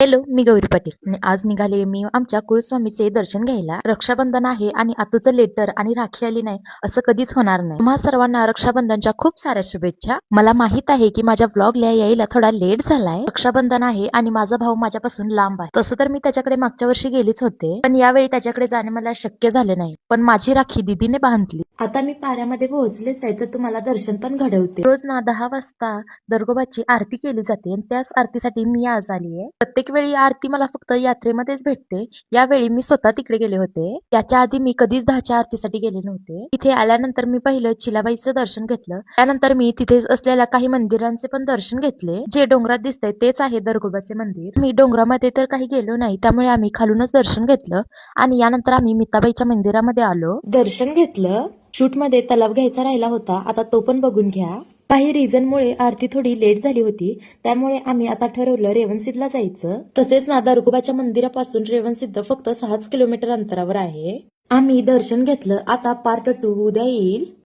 Hello मी गौरी पाटील. आणि आज निघाले मी आमच्या कुलस्वामीचे दर्शन घ्यायला. रक्षाबंधन आहे आणि आतूचं लेटर आणि राखी आली नाही असं कधीच होणार नाही. तुम्हा सर्वांना रक्षाबंधनच्या खूप साऱ्या शुभेच्छा. मला माहीत आहे की माझ्या व्लॉगला यायला थोडा लेट झालाय. रक्षाबंधन आहे आणि माझा भाऊ माझ्यापासून लांब आहे. तसं तर मी त्याच्याकडे मागच्या वर्षी गेलीच होते पण यावेळी त्याच्याकडे जाणे मला शक्य झाले नाही. पण माझी राखी दिदीने बांधली. आता मी पाऱ्यामध्ये पोहोचलेच आहे तर तुम्हाला दर्शन पण घडवते. रोज ना दहा वाजता दर्गोबाची आरती केली जाते आणि त्याच आरतीसाठी मी आज आली आहे प्रत्येक वेळी आरती मला फक्त यात्रेमध्येच भेटते. यावेळी मी स्वतः तिकडे गेले होते. त्याच्या आधी मी कधीच दहाच्या आरतीसाठी गेले नव्हते. तिथे आल्यानंतर मी पहिलं चिलाबाईचं दर्शन घेतलं. त्यानंतर मी तिथे असलेल्या काही मंदिरांचे पण दर्शन घेतले. जे डोंगरात दिसतंय तेच आहे दरगोबाचे मंदिर. मी डोंगरामध्ये तर काही गेलो नाही त्यामुळे आम्ही खालूनच दर्शन घेतलं आणि यानंतर आम्ही मिताबाईच्या मंदिरामध्ये आलो. दर्शन घेतलं. शूटमध्ये तलाव घ्यायचा राहिला होता. आता तो पण बघून घ्या. काही रिझनमुळे आरती थोडी लेट झाली होती. त्यामुळे आम्ही आता ठरवलं रेवणसिद्धला जायचं. तसेच ना दर्गोबाच्या मंदिरापासून रेवणसिद्ध फक्त सहाच किलोमीटर अंतरावर आहे. आम्ही दर्शन घेतलं. आता पार्ट टू उद्या येईल.